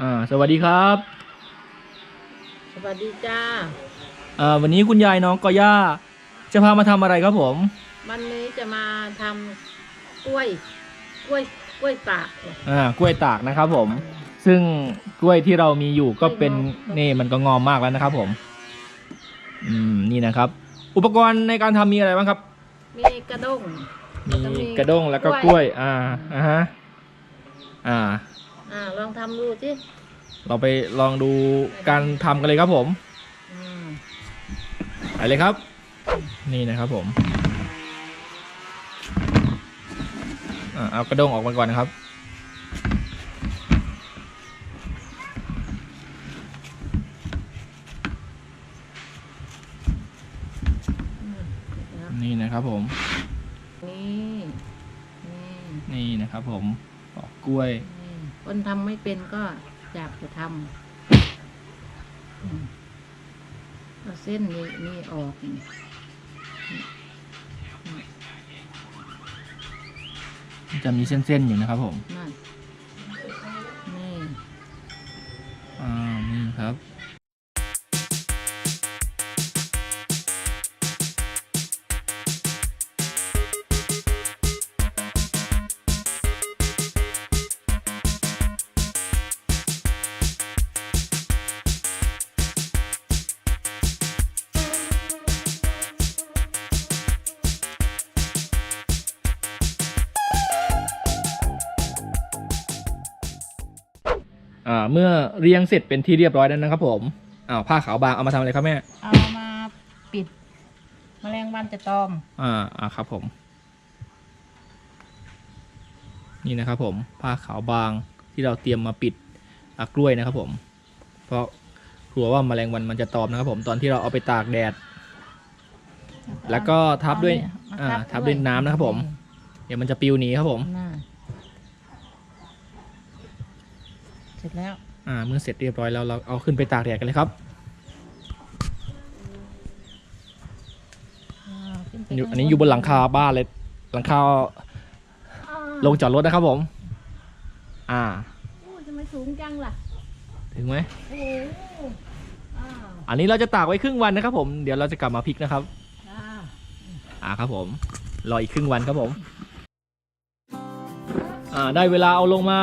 อ่าสวัสดีครับสวัสดีจ้าอ่าวันนี้คุณยายน้องกอย่าจะพามาทำอะไรครับผม วันนี้จะมาทำกล้วยกล้วยกล้วยตากเนี่ย อ่ากล้วยตากนะครับผม ซึ่งกล้วยที่เรามีอยู่ก็เป็นนี่มันก็งอมมากแล้วนะครับผม อืมนี่นะครับ อุปกรณ์ในการทำมีอะไรบ้างครับ มีกระด้ง มีแล้วก็มีกระด้งแล้วก็กกล้ล้ววยยอ่าอ่าฮะอ่า อ่าลองทำดูสิเราไปลองดูการทำกันเลยครับผมอืมไปเลยครับ นี่นะครับผมอ่าเอากระด้งออกมาก่อนนะครับอืมนะนี่นะครับผม นี่นี่นี่นะครับผมปอกกล้วยนี่ คนทำไม่เป็นก็อยากจะทำอืมเอาเส้นนี้นี่ออกนี่จะมีเส้นๆอยู่นะครับผมนั่นนี่ อ่าเมื่อเรียงเสร็จเป็นที่เรียบร้อยแล้วนะครับผมอ้าวผ้าขาวบางเอามาทำอะไรครับแม่เอามาปิดแมลงวันจะตอม อ่าอ่าครับผม นี่นะครับผมผ้าขาวบางที่เราเตรียมมาปิดอะกล้วยนะครับผม เพราะกลัวว่าแมลงวันมันจะตอมนะครับผมตอนที่เราเอาไปตากแดด แล้วก็ทับด้วยเออ่าเนี่ยทับด้วยน้ำนะครับผม เดี๋ยวมันจะปลิวหนีครับผม น่า เสร็จแล้ว อ่า เมื่อเสร็จเรียบร้อยแล้วเราเอาขึ้นไปตากแดดกันเลยครับอ่าขึ้ไปอยู่ข้างอันนี้อยู่บนหลังคาบ้านเลย หลังคาอ่าลงจอดรถนะครับผม อ่าโอ้ยทำไมสูงจังล่ะ ถึงไหมโอ้โหอ่าอันนี้เราจะตากไว้ครึ่งวันนะครับผม เดี๋ยวเราจะกลับมาพลิกนะครับ อ่าอ่าครับผม รออีกครึ่งวันครับผม อ่า ได้เวลาเอาลงมา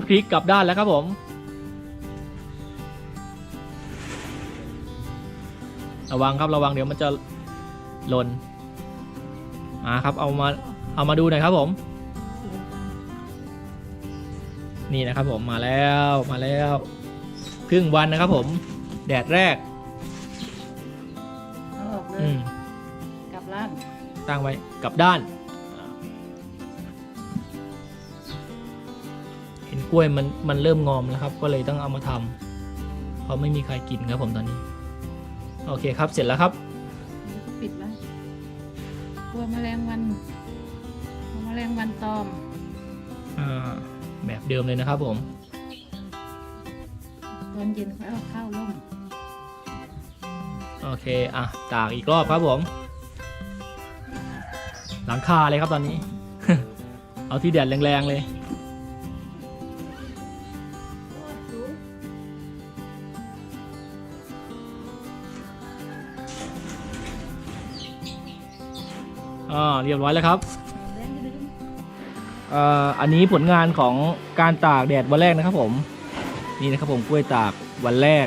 พลิกกลับด้านแล้วครับผมระวังครับระวังเดี๋ยวมันจะหล่นมาครับเอามาเอามาดูหน่อยครับผม นี่นะครับผมมาแล้วมาแล้วครึ่งวันนะครับผม แดดแรกเอาออกเลอืยมกลับร้านตั้งไว้กลับด้าน กล้วยมันมันเริ่มงอมแล้วครับ ก็เลยต้องเอามาทำเพราะไม่มีใครกินครับผมตอนนี้ โอเคครับเสร็จแล้วครับแล้วก็ปิดไว้กลัวแมลงวันกลัวแมลงวันตอมอ่าแบบเดิมเลยนะครับผมตอนเย็นค่อยเอาข้าวลงโอเค อะ ตากอีกรอบครับผม หลังคาเลยครับตอนนี้ เอาที่แดดแรงๆเลย อ่าเรียบร้อยแล้วครับเอ่ออันนี้ผลงานของการตากแดดวันแรกนะครับผม นี่นะครับผมกล้วยตากวันแรก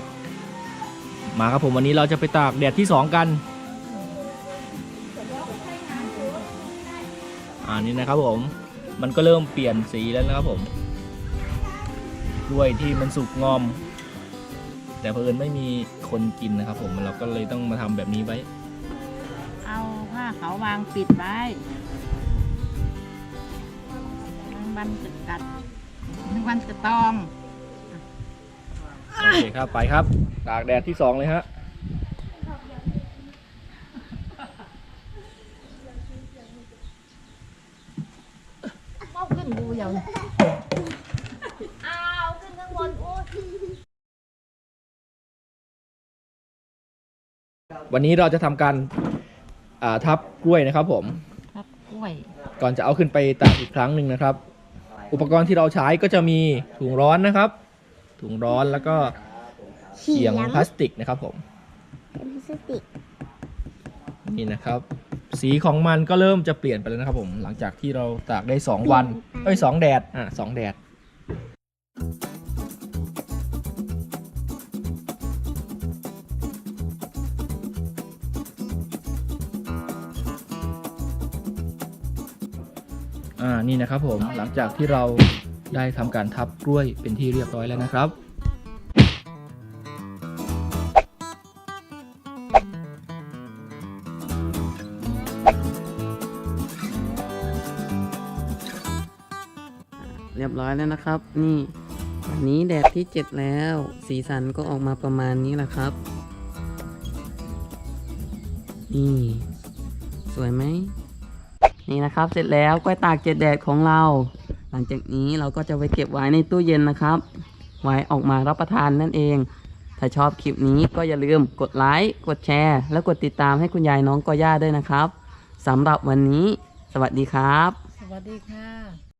มาครับผมวันนี้เราจะไปตากแดดที่สองกันอ่านี่นะครับผม มันก็เริ่มเปลี่ยนสีแล้วนะครับผมกล้วยที่มันสุกงอม แต่เพิ่นไม่มีคนกินนะครับผมเราก็เลยต้องมาทำแบบนี้ไว้ เอาผ้าขาววางปิดไว้แมลงวันจะกัดแมลงวันจะตอม โอเคครับ ไปครับ ตากแดดที่สองเลยฮะเอาขึ้นดูอย่างเอาขึ้นข้างบนโอ้ยวันนี้เราจะทำการ อ่าทับกล้วยนะครับ ผม ครับกล้วย ก่อนจะเอาขึ้นไปตากอีกครั้งหนึ่งนะครับ อุปกรณ์ที่เราใช้ก็จะมีถุงร้อนนะครับ ถุงร้อนแล้วก็เขียงพลาสติกนะครับ ผมเป็นพลาสติกนี่นะครับ สีของมันก็เริ่มจะเปลี่ยนไปแล้วนะครับ ผม หลังจากที่เราตากได้ 2 วันเอ้ยสองแดดอะสองแดด อ่านี่นะครับผมหลังจากที่เราได้ทำการทับกล้วยเป็นที่เรียบร้อยแล้วนะครับเรียบร้อยแล้วนะครับ นี่วันนี้แดดที่เจ็ดแล้ว สีสันก็ออกมาประมาณนี้แหละครับ นี่ สวยไหม นี่นะครับ เสร็จแล้วกล้วยตากเจ็ดแดดของเรา หลังจากนี้เราก็จะไปเก็บไว้ในตู้เย็นนะครับ ไว้ออกมารับประทานนั่นเอง ถ้าชอบคลิปนี้ก็อย่าลืมกดไลค์กดแชร์ และกดติดตามให้คุณยายน้องกอย่าด้วยนะครับสำหรับวันนี้ สวัสดีครับ สวัสดีค่ะ